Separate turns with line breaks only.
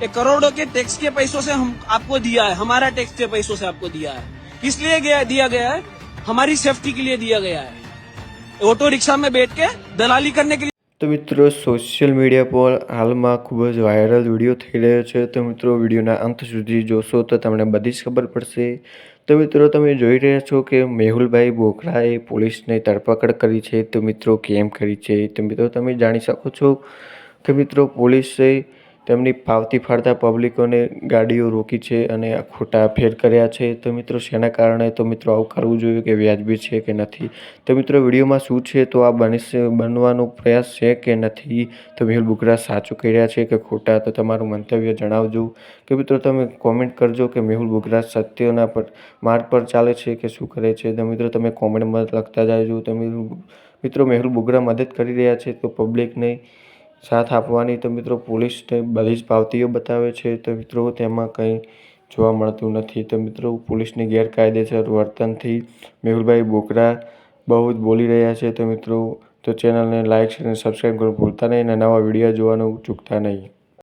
ये करोड़ों के टैक्स के पैसों से हम आपको दिया है हमारा टैक्स के पैसों से आपको दिया है किस लिए गया दिया गया है हमारी सेफ्टी के लिए दिया गया है ऑटो रिक्शा में बैठ के दलाली करने के लिए
તો મિત્રો સોશિયલ મીડિયા પર હાલમાં ખૂબ જ વાયરલ વિડીયો થઈ રહ્યો છે તો મિત્રો વિડીયોના અંત સુધી જોશો તો તમને બધી જ ખબર પડશે તો મિત્રો તમે જોઈ રહ્યા છો કે મેહુલભાઈ બોકરાએ પોલીસને ધરપકડ કરી છે તો મિત્રો કેમ કરી છે તો મિત્રો તમે જાણી શકો છો કે મિત્રો પોલીસે તેમની પાવતી ફાડતા પબ્લિકોને ગાડીઓ રોકી છે અને ખોટા ફેર કર્યા છે. તો મિત્રો, શેના કારણે? તો મિત્રો, આવું કરવું જોઈએ કે વ્યાજબી છે કે નથી? તો મિત્રો, વિડીયોમાં શું છે? તો આ બનશે બનવાનો પ્રયાસ છે કે નથી? તો મેહુલ બુકરા સાચું કહી રહ્યા છે કે ખોટા? તો તમારું મંતવ્ય જણાવજો. કે મિત્રો, તમે કોમેન્ટ કરજો કે મેહુલ બુકરા સત્યના પર, માર્ગ પર ચાલે છે કે શું કરે છે? તો મિત્રો, તમે કોમેન્ટમાં લખતા જાજો તમે મિત્રો, મેહુલ બુગરા મદદ કરી રહ્યા છે તો પબ્લિકને સાથ આપવાની તો મિત્રો પોલીસને બધી જ પાવતીઓ બતાવે છે. તો મિત્રો તેમાં કંઈ જોવા મળતું નથી. તો મિત્રો પોલીસની ગેરકાયદેસર વર્તનથી મેહુલભાઈ બોકરા બહુ જ બોલી રહ્યા છે. તો મિત્રો તો ચેનલને લાઇક અને સબસ્ક્રાઈબ કરવું ભૂલતા નહીં અને નવા વીડિયો જોવાનું ચૂકતા નહીં.